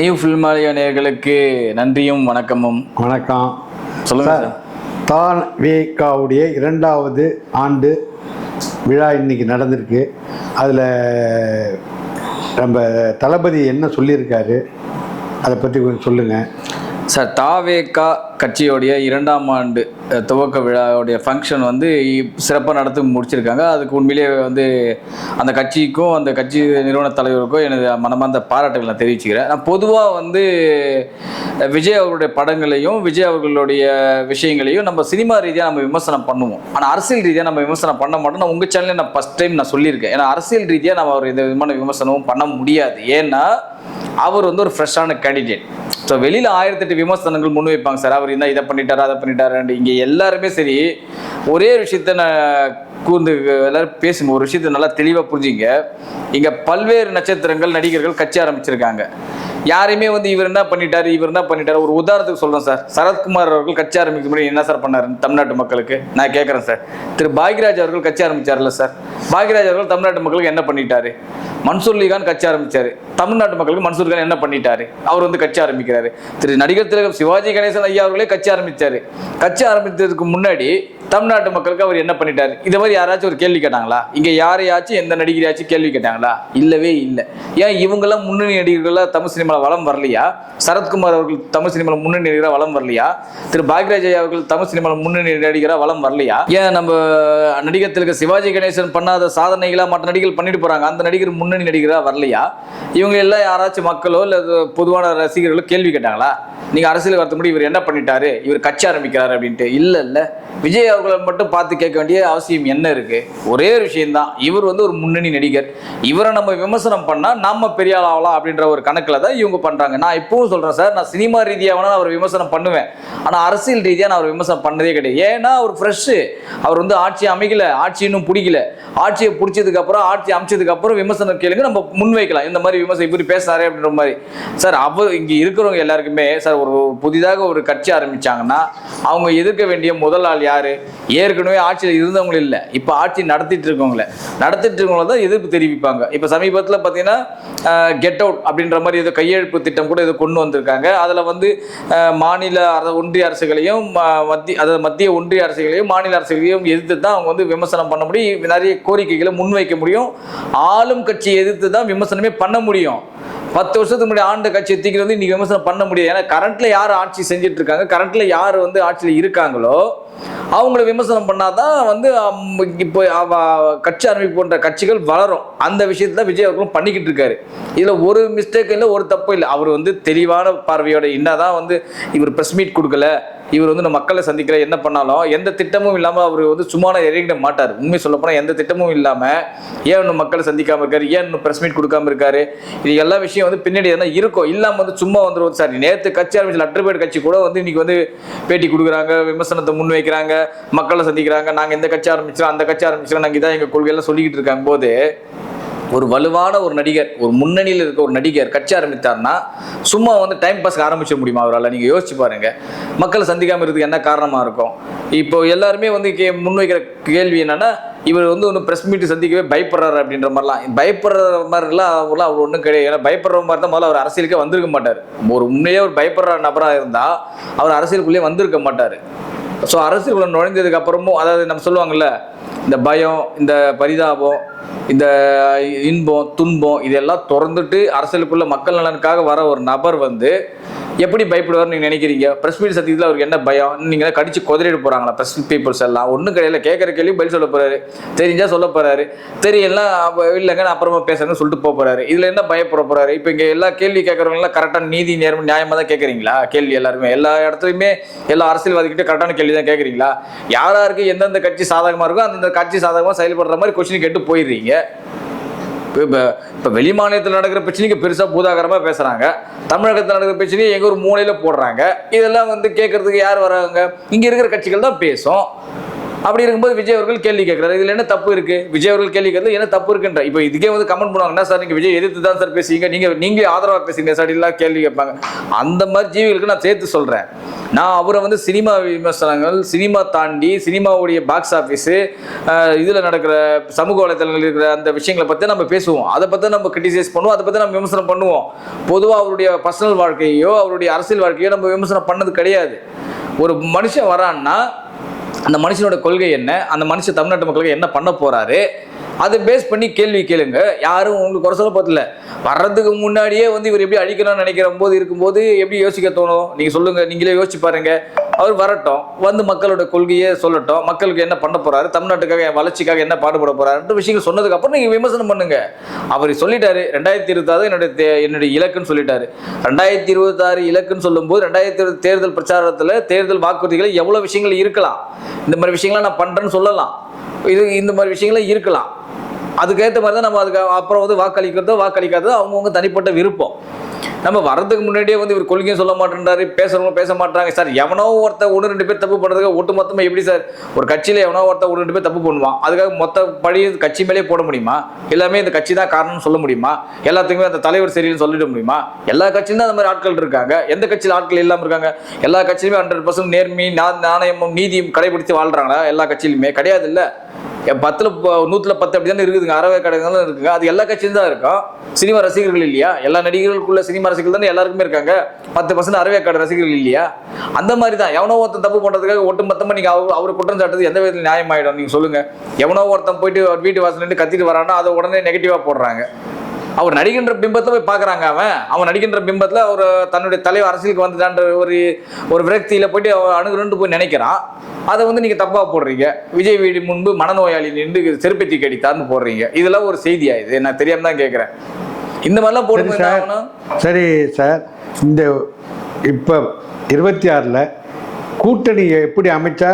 New ஃபில்மாலய நேயர்களுக்கு நன்றியும் வணக்கமும். வணக்கம். சொல்லுங்க தான் வேகாவுடைய இரண்டாவது ஆண்டு விழா இன்னைக்கு நடந்திருக்கு. அதில் நம்ம தளபதி என்ன சொல்லியிருக்காரு அதை பற்றி கொஞ்சம் சொல்லுங்கள் சார் தாவேகா கட்சியோடைய இரண்டாம் ஆண்டு துவக்க விழாவுடைய ஃபங்க்ஷன் வந்து சிறப்பாக நடத்தி முடிச்சிருக்காங்க. அதுக்கு உண்மையிலேயே வந்து அந்த கட்சிக்கும் அந்த கட்சி நிறுவன தலைவருக்கும் எனது மனமார்ந்த பாராட்டுகள் நான் தெரிவிச்சுக்கிறேன். நான் பொதுவாக வந்து விஜய் அவர்களுடைய படங்களையும் விஜய் அவர்களுடைய விஷயங்களையும் நம்ம சினிமா ரீதியாக நம்ம விமர்சனம் பண்ணுவோம். ஆனால் அரசியல் ரீதியாக நம்ம விமர்சனம் பண்ண மாட்டோம் நான் உங்கள் சேனலில் நான் ஃபஸ்ட் டைம் நான் சொல்லியிருக்கேன். ஏன்னா அரசியல் ரீதியாக நம்ம அவர் எந்த விதமான விமர்சனமும் பண்ண முடியாது. ஏன்னா அவர் வந்து ஒரு ஃப்ரெஷ்ஷான கேண்டிடேட் ஸோ வெளியில் ஆயிரத்தெட்டு விமர்சனங்கள் முன்வைப்பாங்க சார். அவர் என்ன இதை பண்ணிட்டாரு அதை பண்ணிட்டாரு இங்கே எல்லாருமே சரி ஒரே விஷயத்த நான் கூர்ந்து எல்லாரும் பேசுங்க. ஒரு விஷயத்த நல்லா தெளிவாக புரிஞ்சுங்க. இங்கே பல்வேறு நட்சத்திரங்கள் நடிகர்கள் கட்சி ஆரம்பிச்சிருக்காங்க. யாரையுமே வந்து இவர் என்ன பண்ணிட்டாரு இவர் என்ன பண்ணிட்டாரு? ஒரு உதாரணத்துக்கு சொல்றேன் சார். சரத்குமார் அவர்கள் கட்சி ஆரம்பிக்க முடியும் என்ன சார் பண்ணாரு? தமிழ்நாட்டு மக்களுக்கு? நான் கேட்குறேன் சார். திரு பாக்யராஜ் அவர்கள் கட்சி ஆரம்பிச்சார்ல சார். பாக்யராஜ் அவர்கள் தமிழ்நாட்டு மக்களுக்கு என்ன பண்ணிட்டாரு? மன்சூர் அலிகான் கட்சி ஆரம்பிச்சாரு. தமிழ்நாட்டு மக்களுக்கு மன்சூர் கான் என்ன பண்ணிட்டாரு? அவர் வந்து கட்சி ஆரம்பிக்கிறாரு. திரு நடிகர் திலகம் சிவாஜி கணேசன் ஐயா அவர்களே கட்சி ஆரம்பிச்சாரு. கட்சி ஆரம்பித்ததுக்கு முன்னாடி தமிழ்நாட்டு மக்களுக்கு அவர் என்ன பண்ணிட்டாரு? இதை மாதிரி யாராச்சும் ஒரு கேள்வி கேட்டாங்களா? இங்க யாரையாச்சும் எந்த நடிகரையாச்சும் கேள்வி கேட்டாங்களா? இல்லவே இல்லை. ஏன் இவங்கெல்லாம் முன்னணி நடிகர்களா தமிழ் சினிமாவில் வளம் வரலையா? சரத்குமார் அவர்கள் தமிழ் சினிமாவில் முன்னணி நடிகராக வளம் வரலையா? திரு பாக்யராஜ் அவர்கள் தமிழ் சினிமாவில் முன்னணி நடிகராக வளம் வரலையா? ஏன் நம்ம நடிகர் திலக சிவாஜி கணேசன் பண்ணாத சாதனைகளாக மற்ற நடிகர்கள் பண்ணிட்டு போறாங்க? அந்த நடிகர் முன்னணி நடிகராக வரலையா? இவங்க எல்லாம் யாராச்சும் மக்களோ இல்லை பொதுவான ரசிகர்களோ கேள்வி கேட்டாங்களா? நீங்க அரசியல் வரத்து இவர் என்ன பண்ணிட்டாரு? இவர் கட்சி ஆரம்பிக்கிறாரு அப்படின்ட்டு. இல்லை இல்லை. விஜய் அவர்களை மட்டும் பார்த்து கேட்க வேண்டிய அவசியம் என்ன இருக்கு? ஒரே ஒரு விஷயம்தான். இவர் வந்து ஒரு முன்னணி நடிகர். இவரை நம்ம விமர்சனம் பண்ணால் நம்ம பெரிய ஆள் ஆகலாம் அப்படின்ற ஒரு கணக்கில் தான் இவங்க பண்ணுறாங்க நான் இப்பவும் சொல்கிறேன் சார் நான் சினிமா ரீதியாக வேணால் நான் அவர் விமர்சனம் பண்ணுவேன். ஆனால் அரசியல் ரீதியாக நான் அவர் விமர்சனம் பண்ணதே கிடையாது. ஏன்னா அவர் ஃப்ரெஷ்ஷு அவர் வந்து ஆட்சி அமைக்கல ஆட்சி இன்னும் பிடிக்கல. ஆட்சியை பிடிச்சதுக்கப்புறம் ஆட்சி அமைச்சதுக்கப்புறம் விமர்சனம் கேளுங்க நம்ம முன்வைக்கலாம். இந்த மாதிரி விமர்சனம் இப்படி பேசுறாரு அப்படின்ற மாதிரி. சார் அவர் இங்கே இருக்கிறவங்க எல்லாருக்குமே சார் ஒரு புதிதாக ஒரு கட்சி ஆரம்பித்தாங்கன்னா அவங்க எதிர்க்க வேண்டிய முதல் ஆள் யாரு? ஏற்கனவே ஆட்சியில் இருந்தவங்களும் இல்லை. இப்போ ஆட்சி நடத்திட்டு இருக்கவங்கள. நடத்திட்டு இருக்கவங்கள தான் எதிர்ப்பு தெரிவிப்பாங்க. இப்போ சமீபத்தில் பார்த்தீங்கன்னா கெட் அவுட் அப்படின்ற மாதிரி ஏதோ கையெழுப்பு திட்டம் கூட இதை கொண்டு வந்திருக்காங்க. அதில் வந்து மாநில ஒன்றிய அரசுகளையும் மத்திய அதாவது மத்திய ஒன்றிய அரசுகளையும் மாநில அரசுகளையும் எதிர்த்து தான் அவங்க வந்து விமர்சனம் பண்ண முடியும். நிறைய கோரிக்கைகளை முன்வைக்க முடியும். ஆளும் கட்சியை எதிர்த்து தான் விமர்சனமே பண்ண முடியும். பத்து வருஷத்துக்கு முன்னாடி ஆண்ட கட்சியை தூக்கி வந்து இன்னைக்கு விமர்சனம் பண்ண முடியாது. ஏன்னா கரண்ட்ல யார் ஆட்சி செஞ்சுட்டு இருக்காங்க கரண்ட்ல யார் வந்து ஆட்சியில் இருக்காங்களோ அவங்கள விமர்சனம் பண்ணாதான் வந்து இப்போ கட்சி ஆரம்பிப்பு போன்ற கட்சிகள் வளரும். அந்த விஷயத்துல விஜய் அவர்களும் பண்ணிக்கிட்டு இருக்காரு. இதில் ஒரு மிஸ்டேக் இல்லை ஒரு தப்பு இல்லை. அவர் வந்து தெளிவான பார்வையோட என்னதான் வந்து இவர் ப்ரெஸ் மீட் கொடுக்கல. இவர் வந்து நம்ம மக்களை சந்திக்கிற என்ன பண்ணாலும் எந்த திட்டமும் இல்லாம அவர் வந்து சும்மா எறிகிட மாட்டார். உண்மை சொல்ல போனா எந்த திட்டமும் இல்லாம ஏன் இன்னும் மக்களை சந்திக்காம இருக்காரு? ஏன் இன்னும் பிரஸ் மீட் கொடுக்காம இருக்காரு? இது எல்லா விஷயம் வந்து பின்னாடி எதனா இருக்கும் இல்லாம வந்து சும்மா வந்துருவோம். சார் நேத்து கட்சி ஆரம்பிச்சு லட்டர்பேட் கட்சி கூட வந்து இன்னைக்கு வந்து பேட்டி கொடுக்குறாங்க விமர்சனத்தை முன்வைக்கிறாங்க மக்களை சந்திக்கிறாங்க. நாங்க இந்த கட்சி ஆரம்பிச்சோம் அந்த கட்சி ஆரம்பிச்சோம். நாங்க இதான் எங்க கொள்கையெல்லாம் சொல்லிக்கிட்டு இருக்காங்க போது ஒரு வலுவான ஒரு நடிகர் ஒரு முன்னணியில் இருக்க ஒரு நடிகர் கட்சி ஆரம்பித்தார்னா சும்மா வந்து டைம் பாஸ்க்கு ஆரம்பிச்சிட முடியுமா அவரால்? நீங்கள் யோசிச்சு பாருங்க. மக்களை சந்திக்காமல் இருக்கிறதுக்கு என்ன காரணமாக இருக்கும்? இப்போ எல்லாருமே வந்து கே முன்வைக்கிற கேள்வி என்னன்னா இவர் வந்து ஒன்றும் ப்ரெஸ் மீட் சந்திக்கவே பயப்படுறாரு அப்படின்ற மாதிரிலாம். பயப்படுற மாதிரிலாம் அவர்லாம் அவர் ஒன்றும் கிடையாது. ஏன்னா பயப்படுற மாதிரி தான் முதல்ல அவர் அரசியலுக்கே வந்திருக்க மாட்டார். ஒரு உண்மையே ஒரு பயப்படுற நபராக இருந்தால் அவர் அரசியலுக்குள்ளேயே வந்திருக்க மாட்டார். ஸோ அரசியலுக்குள்ள நுழைஞ்சதுக்கு அப்புறமும் அதாவது நம்ம சொல்லுவாங்கல்ல இந்த பயம் இந்த பரிதாபம் இந்த இன்பம் துன்பம் இதெல்லாம் திறந்துட்டு அரசியலுக்குள்ள மக்கள் நலனுக்காக வர ஒரு நபர் வந்து எப்படி பயப்படுவார் நீங்கள் நினைக்கிறீங்க? ப்ரெஸ் மீட் சத்தியத்தில் அவருக்கு என்ன பயம்? நீங்கள் கடிச்சு குதிரையிட போகிறாங்களா ப்ரெஸ் பீப்புள்ஸ் எல்லாம்? ஒன்றும் கிடையாது கேட்குற கேள்வி பதில் சொல்ல போறாரு. தெரிஞ்சா சொல்ல போறாரு. தெரியலாம் இல்லைங்க நான் அப்புறமா பேசுறேன்னு சொல்லிட்டு போக போறாரு. இதில் என்ன பயப்பட போறாரு? இப்போ இங்கே எல்லா கேள்வி கேட்குறவங்களாம் கரெக்டாக நீதி நேரம் நியாயமாக தான் கேட்குறீங்களா கேள்வி எல்லாருமே. எல்லா இடத்துலையுமே எல்லா அரசியல்வாதிகிட்ட கரெக்டான கேள்வி தான் கேட்குறீங்களா யார் யாருக்கு எந்தெந்த கட்சி சாதகமாக இருக்கோ அந்தந்த கட்சி சாதகமாக செயல்படுற மாதிரி கொஸ்டின் கேட்டு போயிடுறீங்க. இப்போ இப்போ வெளி மாநிலத்தில் நடக்கிற பிரச்சனைக்கு பெருசாக பூதாகரமாக பேசுகிறாங்க தமிழகத்தில் நடக்கிற பிரச்சனையை எங்கள் ஒரு மூலையில் போடுறாங்க. இதெல்லாம் வந்து கேட்குறதுக்கு யார் வராங்க? இங்கே இருக்கிற கட்சிகள் தான் பேசும். அப்படி இருக்கும்போது விஜய் அவர்கள் கேள்வி கேட்கிறாரு. இதுல என்ன தப்பு இருக்கு? விஜய் அவர்கள் கேள்வி கேட்கறது என்ன தப்பு இருக்குன்ற. இப்போ இதுக்கே வந்து கமெண்ட் பண்ணுவாங்க என்ன சார் நீங்க விஜய் எதிர்த்து தான் சார் பேசுவீங்க நீங்க நீங்களே ஆதரவா பேசுங்க சார் எல்லாம் கேள்வி கேட்பாங்க. அந்த மாதிரி ஜீவிகளுக்கு நான் சேர்த்து சொல்றேன். நான் அவரை வந்து சினிமா விமர்சனங்கள் சினிமா தாண்டி சினிமாவுடைய பாக்ஸ் ஆஃபீஸு இதில் நடக்கிற சமூக வலைதளங்கள் இருக்கிற அந்த விஷயங்களை பற்றி நம்ம பேசுவோம். அதை பற்றி நம்ம கிரிட்டிசைஸ் பண்ணுவோம். அதை பற்றி நம்ம விமர்சனம் பண்ணுவோம். பொதுவாக அவருடைய பர்சனல் வாழ்க்கையோ அவருடைய அரசியல் வாழ்க்கையோ நம்ம விமர்சனம் பண்ணது கிடையாது. ஒரு மனுஷன் வரான்னா அந்த மனுஷனோட கொள்கை என்ன? அந்த மனுஷன் தமிழ்நாட்டு மக்களுக்கு என்ன பண்ண போறாரு? அதை பேஸ் பண்ணி கேள்வி கேளுங்க. யாரும் உங்களுக்கு குறை சொல்ல போதில்ல வர்றதுக்கு முன்னாடியே வந்து இவர் எப்படி அழிக்கணும்னு நினைக்கிற போது இருக்கும்போது எப்படி யோசிக்க தோணும்? நீங்க சொல்லுங்க நீங்களே யோசிச்சு பாருங்க. அவர் வரட்டும். வந்து மக்களோட கொள்கையை சொல்லட்டும். மக்களுக்கு என்ன பண்ண போறாரு? தமிழ்நாட்டுக்காக வளர்ச்சிக்காக என்ன பாடுபட போறாருன்ற விஷயங்கள் சொன்னதுக்கு அப்புறம் நீங்க விமர்சனம் பண்ணுங்க. அவர் சொல்லிட்டாரு ரெண்டாயிரத்தி இருபத்தாறு என்னுடைய தே- என்னுடைய இலக்குன்னு சொல்லிட்டாரு. ரெண்டாயிரத்தி இருபத்தாறு இலக்குன்னு சொல்லும்போது ரெண்டாயிரத்தி இருபது தேர்தல் பிரச்சாரத்துல தேர்தல் வாக்குறுதிகளை எவ்வளவு விஷயங்கள் இருக்கலாம். இந்த மாதிரி விஷயங்களை நான் பண்றேன்னு சொல்லலாம். இது இந்த மாதிரி விஷயங்களும் இருக்கலாம். அதுக்கேற்ற மாதிரி தான் நம்ம அதுக்கு அப்புறம் வந்து வாக்களிக்கிறதோ வாக்களிக்காததோ அவங்கவுங்க தனிப்பட்ட விருப்பம். நம்ம வர்றதுக்கு முன்னாடியே வந்து இவர் கொள்கையும் சொல்ல மாட்டேன்றாரு பேசுறவங்க பேச மாட்டாங்க சார் எவனோ ஒருத்த ஒன்று ரெண்டு பேர் தப்பு பண்ணுறதுக்கு ஒட்டு மொத்தமாக எப்படி சார்? ஒரு கட்சியில் எவனோ ஒருத்த ஒன்று ரெண்டு பேர் தப்பு பண்ணுவான். அதுக்காக மொத்த பழி கட்சி மேலே போட முடியுமா? எல்லாமே இந்த கட்சி தான் காரணம்னு சொல்ல முடியுமா? எல்லாத்துக்குமே அந்த தலைவர் சரின்னு சொல்லிட முடியுமா? எல்லா கட்சியும் தான் அந்த மாதிரி ஆட்கள் இருக்காங்க. எந்த கட்சியில் ஆட்கள் இல்லாமல் இருக்காங்க? எல்லா கட்சியிலுமே ஹண்ட்ரட் பர்சன்ட் நேர்மை நா- நாணயமும் நீதியும் கடைபிடித்து வாழ்றாங்களா? எல்லா கட்சியிலுமே கிடையாது இல்லை பத்தில் ப- நூற்றில் பத்து அப்படி தானே இருக்குதுங்க. அறவே கடைகள் இருக்குங்க. அது எல்லா கட்சியும் தான் இருக்கும். சினிமா ரசிகர்கள் இல்லையா? எல்லா நடிகர்களுக்குள்ள சினிமா ரசிகர்கள் தானே எல்லாருக்குமே இருக்காங்க. பத்து பர்சன்ட் அறவே கடை ரசிகர்கள் இல்லையா? அந்த மாதிரி தான் எவனோ ஒருத்தன் தப்பு பண்ணுறதுக்காக ஒட்டு மொத்தமாக நீங்கள் அவர் அவர் குற்றம் சாட்டுறது எந்த விதத்தில் நியாயமாயிடும்? நீங்கள் சொல்லுங்கள் எவனோ ஒருத்தன் போயிட்டு வீட்டு வாசல் நின்று கத்திட்டு வரான்னா அதை உடனே நெகட்டிவாக போடுறாங்க. அவர் நடிக்கின்ற பிம்பத்தை போய் பார்க்குறாங்க அவன். அவன் நடிக்கின்ற பிம்பத்தில் அவர் தன்னுடைய தலைவர் அரசியலுக்கு வந்துட்டான்ற ஒரு ஒரு விரக்தியில் போயிட்டு அவன் அணுகுறன்ட்டு போய் நினைக்கிறான். அதை வந்து நீங்கள் தப்பாக போடுறீங்க. விஜய் வீடு முன்பு மனநோயாளி நின்று செருப்பெத்தி கடித்தார்னு போடுறீங்க. இதெல்லாம் ஒரு செய்தியா இது? நான் தெரியாம தான் கேட்குறேன் இந்த மாதிரிலாம் என்ன சார். சரி சார். இந்த இப்போ இருபத்தி ஆறில் கூட்டணி எப்படி அமைச்சா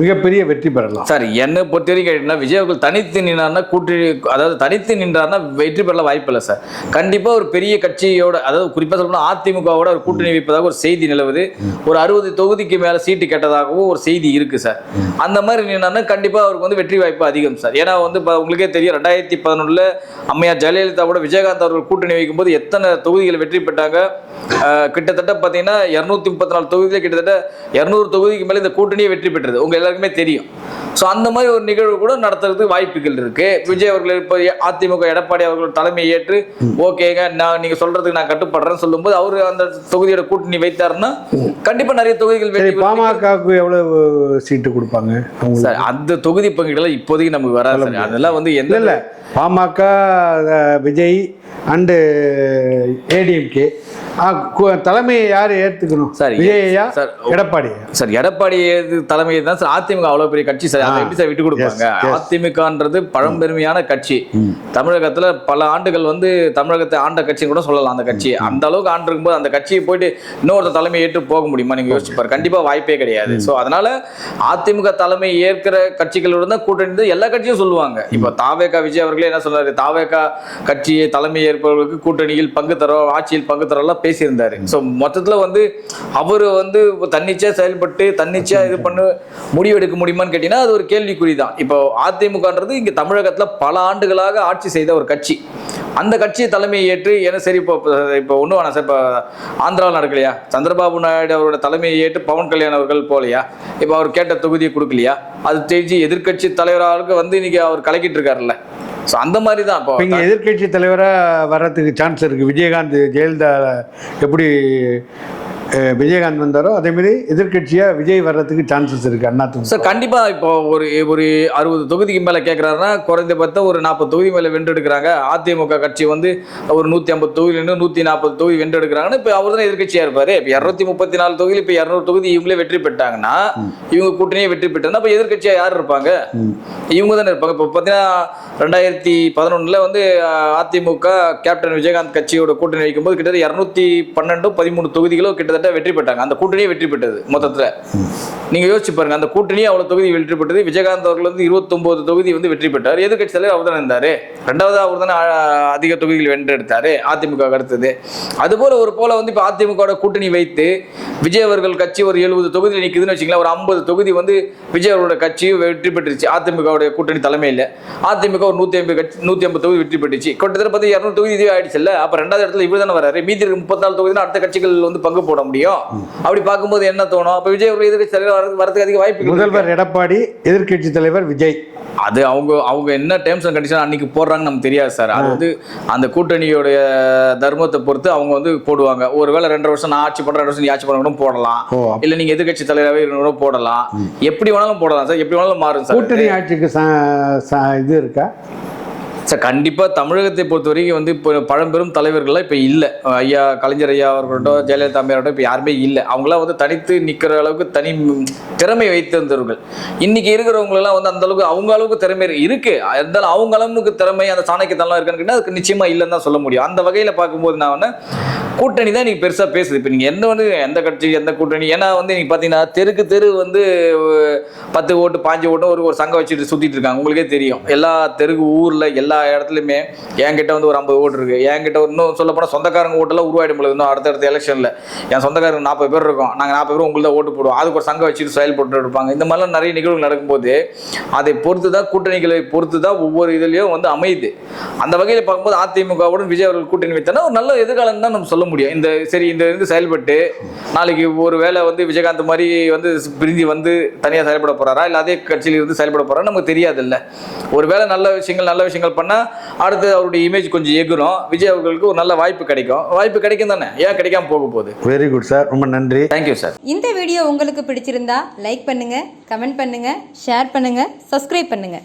மிகப்பெரிய வெற்றி பெறலாம். சார் என்னை பொறுத்த வரைக்கும் கேட்டீங்கன்னா விஜய் அவர்கள் தனித்து நின்றார்னா கூட்டணி அதாவது தனித்து நின்றார்னா வெற்றி பெறலாம் வாய்ப்பு இல்லை சார். கண்டிப்பாக ஒரு பெரிய கட்சியோட அதாவது குறிப்பாக சொல்லணும் அதிமுகவோட ஒரு கூட்டணி வைப்பதாக ஒரு செய்தி நிலவுது. ஒரு அறுபது தொகுதிக்கு மேலே சீட்டு கேட்டதாகவும் ஒரு செய்தி இருக்கு சார். அந்த மாதிரி நின்னார்னா கண்டிப்பாக அவருக்கு வந்து வெற்றி வாய்ப்பு அதிகம் சார். ஏன்னா வந்து இப்போ உங்களுக்கே தெரியும் ரெண்டாயிரத்தி பதினொன்றில் அம்மையார் ஜெயலலிதாவோட விஜயகாந்த் அவர்கள் கூட்டணி வைக்கும்போது எத்தனை தொகுதிகள் வெற்றி பெற்றாங்க? கிட்டத்தட்ட பார்த்தீங்கன்னா இரநூத்தி முப்பத்தி நாலு தொகுதியில் கிட்டத்தட்ட இரநூறு தொகுதிக்கு மேலே இந்த கூட்டணியே வெற்றி பெற்றது. உங்க எல்லாருக்குமே தெரியும். ஸோ அந்த மாதிரி ஒரு நிகழ்வு கூட நடத்துறதுக்கு வாய்ப்புகள் இருக்கு. விஜய் அவர்கள் இப்போ அதிமுக எடப்பாடி அவர்கள் தலைமையை ஏற்று ஓகேங்க நான் நீங்க சொல்றதுக்கு நான் கட்டுப்படுறேன்னு சொல்லும்போது அவர் அந்த தொகுதியோட கூட்டணி வைத்தாருன்னா கண்டிப்பா நிறைய தொகுதிகள் வெற்றி பாமகவுக்கு எவ்வளவு சீட்டு கொடுப்பாங்க சார் அந்த தொகுதி பங்கீடுலாம் இப்போதைக்கு நமக்கு வராது அதெல்லாம் வந்து எந்த இல்லை பாமக விஜய் அண்டு ஏடிஎம்கே. தலைமையை யார் ஏற்றுக்கணும் சார், விஜயா சார், எடப்பாடியா? சார் எடப்பாடி தலைமை தான் சார் அதிமுக அவ்வளவு பெரிய கட்சி சார். அதை. எப்படி சார் விட்டு கொடுப்பாங்க. அதிமுகன்றது பழம்பெருமையான கட்சி. தமிழகத்துல பல ஆண்டுகள் வந்து தமிழகத்தை ஆண்ட கட்சின்னு கூட சொல்லலாம் அந்த கட்சி. அந்த அளவுக்கு ஆண்டு இருக்கும்போது அந்த கட்சியை போயிட்டு இன்னொரு தலைமை ஏற்று போக முடியுமா? நீங்க யோசிச்சு பாரு கண்டிப்பா வாய்ப்பே கிடையாது. சோ அதனால அதிமுக தலைமை ஏற்கிற கட்சிகளோட தான் கூட்டணி எல்லா கட்சியும் சொல்லுவாங்க. இப்போ தாவேகா விஜய் அவர்களே என்ன சொன்னாரு? தாவேகா கட்சியை தலைமை ஏற்பவர்களுக்கு கூட்டணியில் பங்கு தரோம் ஆட்சியில் பங்கு தரோம்லாம் பேசியிருந்தாரு. ஸோ மொத்தத்துல வந்து அவர் வந்து தன்னிச்சையா செயல்பட்டு தன்னிச்சையா இது பண்ணு முடிவு எடுக்க முடியுமான்னு கேட்டீங்கன்னா அது ஒரு கேள்விக்குறி தான் இப்போ அதிமுகன்றது இங்க தமிழகத்துல பல ஆண்டுகளாக ஆட்சி செய்த ஒரு கட்சி. அந்த கட்சியை தலைமையை ஏற்று ஏன்னா சரி இப்போ இப்போ ஒன்றும் வேணாம் சார் இப்போ ஆந்திராவில் நடக்கலையா சந்திரபாபு நாயுடு அவரோட தலைமையை ஏற்று பவன் கல்யாண் அவர்கள் போகலையா? இப்போ அவர் கேட்ட தொகுதியை கொடுக்கலையா? அது தெரிஞ்சு எதிர்க்கட்சி தலைவராக வந்து இன்னைக்கு அவர் கலக்கிட்டு இருக்காருல்ல. ஸோ அந்த மாதிரி தான் இப்போ இங்கே எதிர்க்கட்சி தலைவராக வர்றதுக்கு சான்ஸ் இருக்குது விஜயகாந்த் ஜெயலலிதா எப்படி விஜயகாந்த் வந்தாரோ அதேமாரி எதிர்க்கட்சியாக விஜய் வர்றதுக்கு சான்சஸ் இருக்குது அண்ணா சார் கண்டிப்பா இப்போ ஒரு ஒரு அறுபது தொகுதிக்கு மேல கேட்கறாருன்னா குறைந்தபட்சம் ஒரு நாற்பது தொகுதி மேல வென்றெடுக்கிறாங்க. அதிமுக கட்சி வந்து ஒரு நூத்தி ஐம்பது தொகுதியிலிருந்து நூத்தி நாற்பது தொகுதி வென்றெடுக்கிறாங்கன்னா இப்போ அவர் தான் எதிர்கட்சியா இருப்பாரு. இப்போ இரநூத்தி முப்பத்தி நாலு தொகுதியில் இப்போ இரநூறு தொகுதி இவங்களே வெற்றி பெற்றாங்கன்னா இவங்க கூட்டணியே வெற்றி பெற்றாங்கன்னா இப்போ எதிர்கட்சியா யார் இருப்பாங்க? இவங்க தானே இருப்பாங்க. இப்போ பார்த்தீங்கன்னா ரெண்டாயிரத்தி பதினொன்றில் வந்து அதிமுக கேப்டன் விஜயகாந்த் கட்சியோட கூட்டணி வைக்கும்போது கிட்டத்தட்ட இரநூத்தி பன்னெண்டு பதிமூணு தொகுதிகளோ கிட்டத்தட்ட கிட்டத்தட்ட வெற்றி பெற்றாங்க. அந்த கூட்டணியே வெற்றி பெற்றது மொத்தத்தில். நீங்கள் யோசிச்சு பாருங்க அந்த கூட்டணியே அவ்வளோ தொகுதி வெற்றி பெற்றது. விஜயகாந்த் அவர்கள் வந்து 29 தொகுதி வந்து வெற்றி பெற்றார். எதிர்கட்சி தலைவர் அவர் தானே இருந்தார். ரெண்டாவது அவர் தானே அதிக தொகுதிகள் வென்றெடுத்தார். அதிமுக அடுத்தது அதுபோல் ஒரு போல வந்து இப்போ அதிமுக கூட்டணி வைத்து விஜய் அவர்கள் கட்சி ஒரு எழுபது தொகுதி நிற்குதுன்னு வச்சுங்களேன் ஒரு ஐம்பது தொகுதி வந்து விஜய் அவர்களோட கட்சி வெற்றி பெற்றுச்சு அதிமுகவுடைய கூட்டணி தலைமையில் அதிமுக ஒரு நூற்றி ஐம்பது கட்சி நூற்றி ஐம்பது தொகுதி வெற்றி பெற்றுச்சு. கிட்டத்தட்ட பார்த்து இரநூறு தொகுதி இதுவே ஆயிடுச்சுல்ல. அப்போ ரெண்டாவது இடத்துல இவர் தானே வராரு. மீதி முப்பத்தாலு தொகுதி அடுத்த கட்சிகள் வந்து பங்கு போட முடியும். அப்படி பார்க்கும்போது என்ன தோணும்? அப்ப விஜய் அவர்கள் எதிர்க்கட்சி தலைவர் வரது- வரதுக்கு அதிக வாய்ப்பு முதல்வர் எடப்பாடி எதிர்க்கட்சி தலைவர் விஜய். அது அவங்க அவங்க என்ன டேர்ம்ஸ் அண்ட் கண்டிஷன் அன்னைக்கு போடுறாங்கன்னு நமக்கு தெரியாது சார் அது வந்து அந்த கூட்டணியோடைய தர்மத்தை பொறுத்து அவங்க வந்து போடுவாங்க. ஒருவேளை ரெண்டு வருஷம் நான் ஆட்சி பண்றேன் ரெண்டு வருஷம் ஆட்சி பண்ண போடலாம். இல்ல நீங்க எதிர்க்கட்சி தலைவராகவே இருக்கணும் கூட போடலாம். எப்படி வேணாலும் போடலாம் சார் எப்படி வேணாலும் மாறும் சார் கூட்டணி ஆட்சிக்கு இது இருக்கா? சார் கண்டிப்பாக தமிழகத்தை பொறுத்த வரைக்கும் வந்து இப்போ பழம்பெரும் தலைவர்கள்லாம் இப்போ இல்லை. ஐயா கலைஞர் ஐயா அவர்கள்ட்டும் ஜெயலலிதா அம்மையார்ட்டும் இப்போ யாருமே இல்லை. அவங்களாம் வந்து தனித்து நிற்கிற அளவுக்கு தனி திறமை வைத்திருந்தவர்கள். இன்னைக்கு இருக்கிறவங்களெல்லாம் வந்து அந்த அளவுக்கு அவங்க அளவுக்கு திறமை இருக்கு. இருந்தாலும் அவங்க அளவுக்கு திறமை அந்த சாணக்கியத்தனம் இருக்கான்னு கேட்டால் அதுக்கு நிச்சயமாக இல்லைன்னு தான் சொல்ல முடியும். அந்த வகையில் பார்க்கும்போது நான் வந்து கூட்டணி தான் நீங்கள் பெருசாக பேசுது. இப்போ நீங்கள் எந்த வந்து எந்த கட்சி எந்த கூட்டணி? ஏன்னா வந்து நீங்கள் பார்த்தீங்கன்னா தெருக்கு தெரு வந்து பத்து ஓட்டு பாஞ்சு ஓட்டு ஒரு ஒரு சங்கம் வச்சுட்டு சுற்றிட்டு இருக்காங்க. உங்களுக்கே தெரியும். எல்லா தெருக்கு ஊரில் எல்லா எல்லா இடத்துலையுமே என்கிட்ட வந்து ஒரு ஐம்பது ஓட்டு இருக்குது என்கிட்ட இன்னும் சொல்ல போனால் சொந்தக்காரங்க ஓட்டெல்லாம் உருவாயிடும் பொழுது இன்னும் அடுத்தடுத்த எலெக்ஷனில் என் சொந்தக்காரங்க நாற்பது பேர் இருக்கும். நாங்கள் நாற்பது பேர் உங்களுக்கு தான் ஓட்டு போடுவோம். அதுக்கு ஒரு சங்கம் வச்சுட்டு செயல்பட்டு இருப்பாங்க. இந்த மாதிரிலாம் நிறைய நிகழ்வுகள் நடக்கும்போது அதை பொறுத்து தான் கூட்டணிகளை பொறுத்து தான் ஒவ்வொரு இதுலேயும் வந்து அமையுது. அந்த வகையில் பார்க்கும்போது அதிமுகவுடன் விஜய் அவர்கள் கூட்டணி வைத்தனா ஒரு நல்ல எதிர்காலம் தான் நம்ம சொல்ல முடியும். இந்த சரி இந்த இருந்து செயல்பட்டு நாளைக்கு ஒரு வேளை வந்து விஜயகாந்த் மாதிரி வந்து பிரிஞ்சு வந்து தனியாக செயல்பட போகிறாரா இல்லை அதே கட்சியில் இருந்து செயல்பட போகிறாரா நமக்கு தெரியாது இல்லை ஒரு வேளை நல்ல விஷயங்கள் நல்ல விஷயங்கள் பண்ணால் அடுத்து அவருடைய இமேஜ் கொஞ்சம் எகுரும். விஜய் அவர்களுக்கு ஒரு நல்ல வாய்ப்பு கிடைக்கும். வாய்ப்பு கிடைக்கும் தானே? ஏன் கிடைக்காம போக போகுது? வெரி குட் சார் ரொம்ப நன்றி. தேங்க்யூ சார் இந்த வீடியோ உங்களுக்கு பிடிச்சிருந்தா லைக் பண்ணுங்க கமெண்ட் பண்ணுங்க ஷேர் பண்ணுங்க சப்ஸ்கிரைப் பண்ணுங்க.